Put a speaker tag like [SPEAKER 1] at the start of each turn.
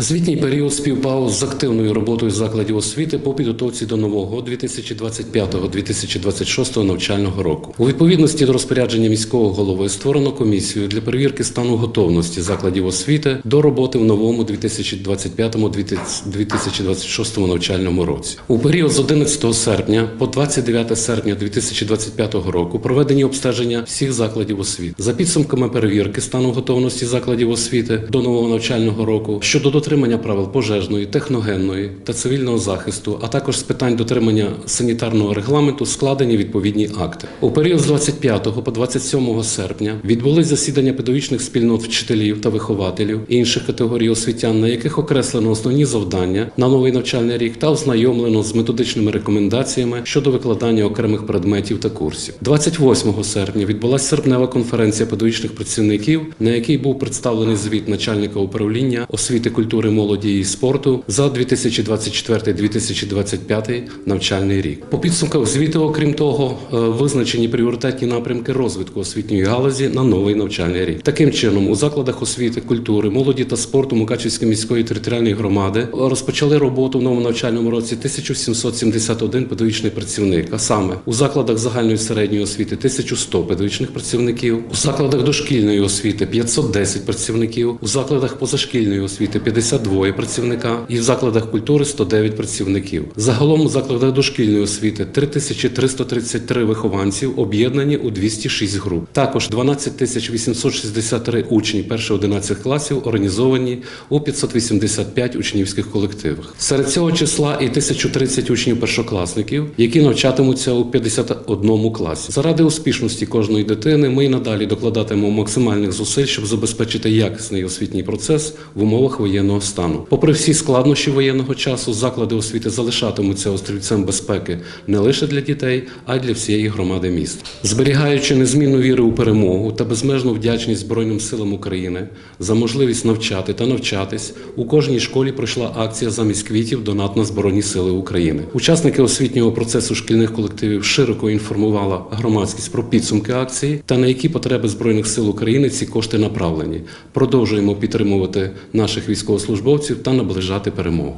[SPEAKER 1] Звітній період співпав з активною роботою закладів освіти по підготовці до нового 2025-2026 навчального року. У відповідності до розпорядження міського голови створено комісію для перевірки стану готовності закладів освіти до роботи в новому 2025-2026 навчальному році. У період з 11 серпня по 29 серпня 2025 року проведені обстеження всіх закладів освіти за підсумками перевірки стану готовності закладів освіти до нового навчального року щодо дотримання правил пожежної, техногенної та цивільного захисту, а також з питань дотримання санітарного регламенту складені відповідні акти. У період з 25 по 27 серпня відбулись засідання педагогічних спільнот вчителів та вихователів інших категорій освітян, на яких окреслено основні завдання на новий навчальний рік та ознайомлено з методичними рекомендаціями щодо викладання окремих предметів та курсів. 28 серпня відбулася серпнева конференція педагогічних працівників, на якій був представлений звіт начальника управління освіти, культури, молоді і спорту за 2024-2025 навчальний рік. По підсумках звіту, окрім того, е, визначені пріоритетні напрямки розвитку освітньої галузі на новий навчальний рік. Таким чином, у закладах освіти, культури, молоді та спорту Мукачівської міської територіальної громади розпочали роботу в новому навчальному році 1771 педагогічний працівник, а саме у закладах загальної середньої освіти 1100 педагогічних працівників, у закладах дошкільної освіти 510 працівників, у закладах позашкільної освіти 52 працівника і в закладах культури 109 працівників. Загалом у закладах дошкільної освіти 3333 вихованців об'єднані у 206 груп. Також 12 863 учні перших 11 класів організовані у 585 учнівських колективах. Серед цього числа і 1030 учнів першокласників, які навчатимуться у 51 класі. Заради успішності кожної дитини ми й надалі докладатимемо максимальних зусиль, щоб забезпечити якісний освітній процес в умовах воєнного стану. Попри всі складнощі воєнного часу, заклади освіти залишатимуться острівцем безпеки не лише для дітей, а й для всієї громади міста. Зберігаючи незмінну віру у перемогу та безмежну вдячність Збройним силам України за можливість навчати та навчатись, у кожній школі пройшла акція замість квітів донат на Збройні Сили України. Учасники освітнього процесу шкільних колективів широко інформувала громадськість про підсумки акції та на які потреби Збройних сил України ці кошти направлені. Продовжуємо підтримувати наших військовослужбовців та наближати перемогу.